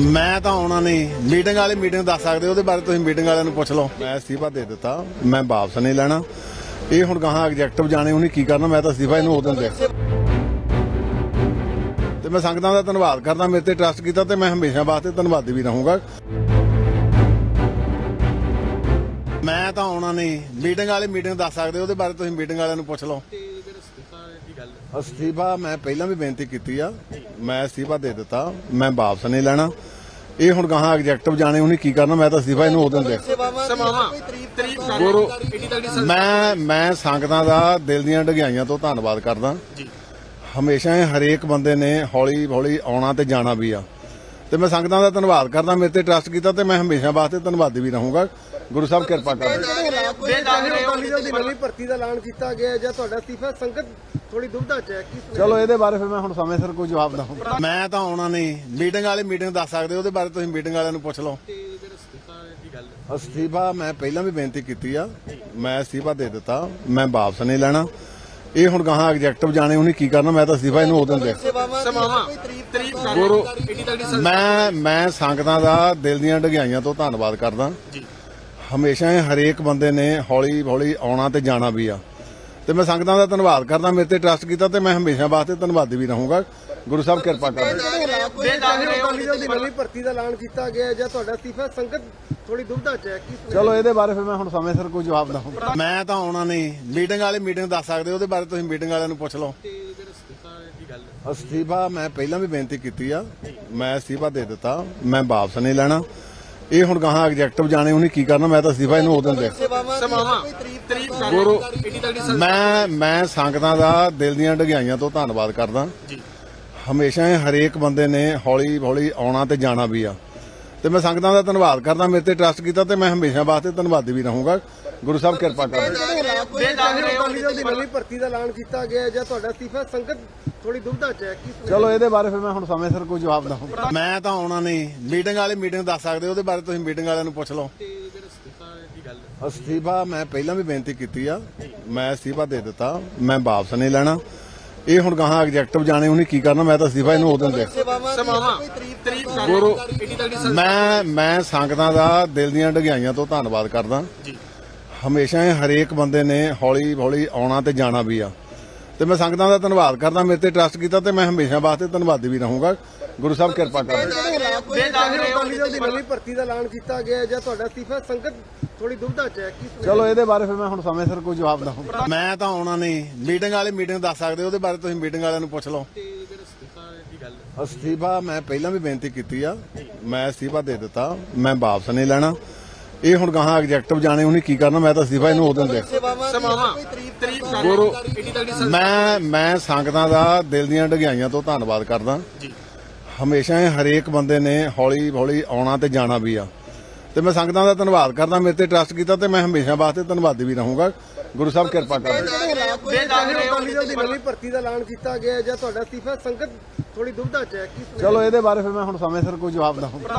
ਮੈਂ ਤਾਂ ਆਉਣਾ ਨਹੀਂ ਮੀਟਿੰਗ ਵਾਲੀ ਮੀਟਿੰਗ ਦੱਸ ਸਕਦੇ ਉਹਦੇ ਬਾਰੇ ਤੁਸੀਂ ਮੀਟਿੰਗ ਵਾਲਿਆਂ ਨੂੰ ਪੁੱਛ ਲਓ। ਮੈਂ ਅਸਤੀਫਾ ਦੇ ਦਿੱਤਾ। ਮੈਂ ਵਾਪਸ ਨਹੀਂ ਲੈਣਾ। ਇਹ ਹੁਣ ਗਾਹਾਂ ਐਗਜੈਕਟਿਵ ਜਾਣੇ ਉਹਨੇ ਕੀ ਕਰਨਾ? ਮੈਂ ਤਾਂ ਅਸਤੀਫਾ ਇਹਨੂੰ ਉਦੋਂ ਦੇ ਤੇ ਮੈਂ ਸੰਗਤਾਂ ਦਾ ਧੰਨਵਾਦ ਕਰਦਾ ਮੇਰੇ ਤੇ ਟਰਸਟ ਕੀਤਾ ਤੇ ਮੈਂ ਹਮੇਸ਼ਾ ਵਾਸਤੇ ਧੰਨਵਾਦੀ ਵੀ ਰਹੂੰਗਾ। ਮੈਂ ਤਾਂ ਆਉਣਾ ਨਹੀਂ ਮੀਟਿੰਗ ਵਾਲੀ ਮੀਟਿੰਗ ਦੱਸ ਸਕਦੇ ਉਹਦੇ ਬਾਰੇ ਤੁਸੀਂ ਮੀਟਿੰਗ ਵਾਲਿਆਂ ਨੂੰ ਪੁੱਛ ਲਓ। ਅਸਤੀਫਾ ਮੈਂ ਪਹਿਲਾਂ ਵੀ ਬੇਨਤੀ ਕੀਤੀ ਆ। ਮੈਂ ਅਸਤੀਫਾ ਦੇ ਦਿੱਤਾ ਮੈਂ ਵਾਪਸ ਨਹੀਂ ਲੈਣਾ ਇਹ ਹੁਣ ਗਾਹਾਂ ਐਗਜੈਕਟਿਵ ਜਾਣੇ ਉਹਨੇ ਕੀ ਕਰਨਾ ਮੈਂ ਤਾਂ ਅਸਤੀਫਾ ਇਹਨੂੰ ਉਦੋਂ ਦੇ ਸਮਾਵਾ ਤਰੀਫ ਗੁਰੂ ਮੈਂ ਮੈਂ ਸੰਗਤਾਂ ਦਾ ਦਿਲ ਦੀਆਂ ਡਗਿਆਈਆਂ ਤੋਂ ਧੰਨਵਾਦ ਕਰਦਾ ਜੀ ਹਮੇਸ਼ਾ ਹੀ ਹਰੇਕ ਬੰਦੇ ਨੇ ਹੌਲੀ ਹੌਲੀ ਆਉਣਾ ਤੇ ਜਾਣਾ ਵੀ ਆ ਤੇ ਮੈਂ ਸੰਗਤਾਂ ਦਾ ਧੰਨਵਾਦ ਕਰਦਾ ਮੇਰੇ ਤੇ ਟਰਸਟ ਕੀਤਾ ਤੇ ਮੈਂ ਹਮੇਸ਼ਾ ਵਾਸਤੇ ਧੰਨਵਾਦੀ ਵੀ ਰਹੂੰਗਾ ਗੁਰੂ ਸਾਹਿਬ ਕਿਰਪਾ ਕਰਨ ਦੇ ਦਾਗ ਰਹੇ ਹੋ ਅਕਾਲੀ ਦਲ ਦੀ ਨਵੀਂ ਭਰਤੀ ਦਾ ਐਲਾਨ ਕੀਤਾ ਗਿਆ ਜਾਂ ਤੁਹਾਡਾ ਅਸਤੀਫਾ ਸੰਗਤ ਥੋੜੀ ਦੁਬਧਾ ਚ ਹੈ ਕੀ ਚਲੋ ਇਹਦੇ ਬਾਰੇ ਫਿਰ ਮੈਂ ਹੁਣ ਸਮੇਂ ਸਿਰ ਕੋਈ ਜਵਾਬ ਦਵਾਂ ਮੈਂ ਤਾਂ ਆਉਣਾ ਨਹੀਂ। ਮੀਟਿੰਗ ਵਾਲੀ ਮੀਟਿੰਗ ਦੱਸ ਸਕਦੇ ਉਹਦੇ ਬਾਰੇ ਤੁਸੀਂ ਮੀਟਿੰਗ ਵਾਲਿਆਂ ਨੂੰ ਪੁੱਛ ਲਓ। ਅਸਤੀਫਾ ਮੈਂ ਪਹਿਲਾਂ ਵੀ ਬੇਨਤੀ ਕੀਤੀ ਆ। ਮੈਂ ਅਸਤੀਫਾ ਦੇ ਦਿੱਤਾ ਮੈਂ ਵਾਪਸ ਨਹੀਂ ਲੈਣਾ। ਇਹ ਹੁਣ ਗਾਹਾਂ ਐਗਜੈਕਟਿਵ ਜਾਣੇ ਉਹਨੇ ਕੀ ਕਰਨਾ? ਮੈਂ ਤਾਂ ਅਸਤੀਫਾ ਇਹਨੂੰ ਉਦੋਂ ਦੇ ਗੁਰੂ ਮੈਂ ਮੈਂ ਸੰਗਤਾਂ ਦਾ ਦਿਲ ਦੀਆਂ ਡਗਿਆਈਆਂ ਤੋਂ ਧੰਨਵਾਦ ਕਰਦਾ। ਜੀ। ਹਮੇਸ਼ਾ ਹੀ ਹਰੇਕ ਬੰਦੇ ਨੇ ਹੌਲੀ ਹੌਲੀ ਆਉਣਾ ਤੇ ਜਾਣਾ ਵੀ ਆ। ਤੇ ਮੈਂ ਸੰਗਤਾਂ ਦਾ ਧੰਨਵਾਦ ਕਰਦਾ ਮੇਰੇ ਤੇ ਟਰਸਟ ਕੀਤਾ ਤੇ ਮੈਂ ਹਮੇਸ਼ਾ ਵਾਸਤੇ ਧੰਨਵਾਦੀ ਵੀ ਰਹੂੰਗਾ। ਗੁਰੂ ਸਾਹਿਬ ਕਿਰਪਾ ਹੋ ਅਕਾਲੀ ਦਲ ਦੀ ਨਵੀਂ ਭਰਤੀ ਦਾ ਐਲਾਨ ਕੀਤਾ ਗਿਆ ਹੈ ਜਾਂ ਤੁਹਾਡਾ ਅਸਤੀਫਾ? ਸੰਗਤ ਥੋੜੀ ਦੁਬਧਾ ਚ ਹੈ ਕੀ ਚਲੋ ਇਹਦੇ ਬਾਰੇ ਫਿਰ ਮੈਂ ਹੁਣ ਸਮੇਂ ਸਿਰ ਕੋਈ ਜਵਾਬ ਦਵਾਂ ਮੈਂ ਤਾਂ ਆਉਣਾ ਨਹੀਂ। ਮੀਟਿੰਗ ਵਾਲੀ ਮੀਟਿੰਗ ਦੱਸ ਸਕਦੇ ਉਹਦੇ ਬਾਰੇ ਤੁਸੀਂ ਮੀਟਿੰਗ ਵਾਲਿਆਂ ਨੂੰ ਪੁੱਛ ਲਓ। ਅਸਤੀਫਾ ਮੈਂ ਪਹਿਲਾਂ ਵੀ ਬੇਨਤੀ ਕੀਤੀ ਆ। ਮੈਂ ਅਸਤੀਫਾ ਦੇ ਦਿੱਤਾ। ਮੈਂ ਵਾਪਸ ਨਹੀਂ ਲੈਣਾ। ਇਹ ਹੁਣ ਗਾਹਾਂ ਐਗਜੈਕਟਿਵ ਜਾਣੇ ਉਹਨੇ ਕੀ ਕਰਨਾ? ਮੈਂ ਤਾਂ ਅਸਤੀਫਾ ਇਹਨੂੰ ਉਦੋਂ ਦੇ ਸਮਾਵਾ। ਤਰੀਫ ਗੁਰੂ ਏਡੀ ਤਗੜੀ ਮੈਂ ਮੈਂ ਸੰਗਤਾਂ ਦਾ ਦਿਲ ਦੀਆਂ ਡਗਿਆਈਆਂ ਤੋਂ ਧੰਨਵਾਦ ਕਰਦਾ। ਜੀ। ਹਮੇਸ਼ਾ ਹੀ ਹਰੇਕ ਬੰਦੇ ਨੇ ਹੌਲੀ ਹੌਲੀ ਆਉਣਾ ਤੇ ਜਾਣਾ ਵੀ ਆ। ਤੇ ਮੈਂ ਸੰਗਤਾਂ ਦਾ ਧੰਨਵਾਦ ਕਰਦਾ ਮੇਰੇ ਤੇ ਟਰਸਟ ਕੀਤਾ ਤੇ ਮੈਂ ਹਮੇਸ਼ਾ ਵਾਸਤੇ ਧੰਨਵਾਦੀ ਵੀ ਰਹੂੰਗਾ। ਗੁਰੂ ਸਾਹਿਬ ਕਿਰਪਾ ਕਰਨ ਦੇ ਦਾਗ ਰਹੇ ਹੋ ਭਰਤੀ ਦਾ ਐਲਾਨ ਕੀਤਾ ਗਿਆ ਜਾਂ ਤੁਹਾਡਾ ਅਸਤੀਫਾ ਸੰਗਤ ਥੋੜੀ ਦੁਬਧਾ ਚ ਹੈ ਕੀ ਚਲੋ ਇਹਦੇ ਬਾਰੇ ਫਿਰ ਮੈਂ ਹੁਣ ਸਮੇਂ ਸਿਰ ਕੋਈ ਜਵਾਬ ਦਵਾਂ ਮੈਂ ਤਾਂ ਆਉਣਾ ਨਹੀਂ। ਮੀਟਿੰਗ ਵਾਲੀ ਮੀਟਿੰਗ ਦੱਸ ਸਕਦੇ ਉਹਦੇ ਬਾਰੇ ਤੁਸੀਂ ਮੀਟਿੰਗ ਵਾਲਿਆਂ ਨੂੰ ਪੁੱਛ ਲਓ। ਅਸਤੀਫਾ ਮੈਂ ਪਹਿਲਾਂ ਵੀ ਬੇਨਤੀ ਕੀਤੀ ਆ ਮੈਂ ਅਸਤੀਫਾ ਦੇ ਦਿੱਤਾ ਮੈਂ ਵਾਪਸ ਨਹੀਂ ਲੈਣਾ। ਇਹ ਹੁਣ ਗਾਹਾਂ ਐਗਜੈਕਟਿਵ ਜਾਣੇ ਉਹਨੇ ਕੀ ਕਰਨਾ? ਮੈਂ ਤਾਂ ਅਸਤੀਫਾ ਇਹਨੂੰ ਉਦੋਂ ਦੇ ਗੁਰੂ ਮੈਂ ਮੈਂ ਸੰਗਤਾਂ ਦਾ ਦਿਲ ਦੀਆਂ ਡਗਿਆਈਆਂ ਤੋਂ ਧੰਨਵਾਦ ਕਰਦਾ। ਹਮੇਸ਼ਾ ਹਰੇਕ ਬੰਦੇ ਨੇ ਹੌਲੀ ਹੌਲੀ ਆਉਣਾ ਤੇ ਜਾਣਾ ਵੀ ਆ। ਤੇ ਮੈਂ ਸੰਗਤਾਂ ਦਾ ਧੰਨਵਾਦ ਕਰਦਾ ਮੇਰੇ ਤੇ ਟਰਸਟ ਕੀਤਾ ਤੇ ਮੈਂ ਹਮੇਸ਼ਾ ਵਾਸਤੇ ਧੰਨਵਾਦੀ ਵੀ ਰਹੂੰਗਾ। ਗੁਰੂ ਸਾਹਿਬ ਕਿਰਪਾ ਕਰਨ ਦੇ ਦਾਗ ਰਹੇ ਹੋ ਅਕਾਲੀ ਦਲ ਦੀ ਨਵੀਂ ਭਰਤੀ ਦਾ ਐਲਾਨ ਕੀਤਾ ਗਿਆ ਹੈ ਜਾਂ ਤੁਹਾਡਾ ਅਸਤੀਫਾ ਸੰਗਤ ਥੋੜੀ ਦੁਬਧਾ ਚ ਹੈ ਕੀ ਚਲੋ ਇਹਦੇ ਬਾਰੇ ਫਿਰ ਮੈਂ ਹੁਣ ਸਮੇਂ ਸਿਰ ਕੋਈ ਜਵਾਬ ਦਵਾਂ ਮੈਂ ਤਾਂ ਆਉਣਾ ਨਹੀਂ। ਮੀਟਿੰਗ ਵਾਲੀ ਮੀਟਿੰਗ ਦੱਸ ਸਕਦੇ ਉਹਦੇ ਬਾਰੇ ਤੁਸੀਂ ਮੀਟਿੰਗ ਵਾਲਿਆਂ ਨੂੰ ਪੁੱਛ ਲਓ। ਅਸਤੀਫਾ ਮੈਂ ਪਹਿਲਾਂ ਵੀ ਬੇਨਤੀ ਕੀਤੀ ਆ। ਮੈਂ ਅਸਤੀਫਾ ਦੇ ਦਿੱਤਾ ਮੈਂ ਵਾਪਸ ਨਹੀਂ ਲੈਣਾ। ਇਹ ਹੁਣ ਗਾਹਾਂ ਐਗਜੈਕਟਿਵ ਜਾਣੇ ਉਹਨੇ ਕੀ ਕਰਨਾ ਮੈਂ ਤਾਂ ਅਸਤੀਫਾ ਇਹਨੂੰ ਉਦੋਂ ਦੇ ਸਮਾਵਾ ਗੁਰੂ ਮੈਂ ਮੈਂ ਸੰਗਤਾਂ ਦਾ ਦਿਲ ਦੀਆਂ ਡਗਿਆਈਆਂ ਤੋਂ ਧੰਨਵਾਦ ਕਰਦਾ। ਜੀ। ਹਮੇਸ਼ਾ ਹੀ ਹਰੇਕ ਬੰਦੇ ਨੇ ਹੌਲੀ ਹੌਲੀ ਆਉਣਾ ਤੇ ਜਾਣਾ ਵੀ ਆ। ਤੇ ਮੈਂ ਸੰਗਤਾਂ ਦਾ ਧੰਨਵਾਦ ਕਰਦਾ ਮੇਰੇ ਤੇ ਟਰਸਟ ਕੀਤਾ ਤੇ ਮੈਂ ਹਮੇਸ਼ਾ ਵਾਸਤੇ ਧੰਨਵਾਦੀ ਵੀ ਰਹੂੰਗਾ। ਗੁਰੂ ਸਾਹਿਬ ਕਿਰਪਾ ਨਵੀਂ ਭਰਤੀ ਦਾ ਐਲਾਨ ਕੀਤਾ ਗਿਆ ਹੈ ਜਾਂ ਤੁਹਾਡਾ ਅਸਤੀਫਾ ਸੰਗਤ ਥੋੜੀ ਦੁਬਧਾ ਚ ਹੈ ਕੀ ਚਲੋ ਇਹਦੇ ਬਾਰੇ ਫਿਰ ਮੈਂ ਹੁਣ ਸਮੇਂ ਸਿਰ ਕੋਈ ਜਵਾਬ ਦਵਾਂ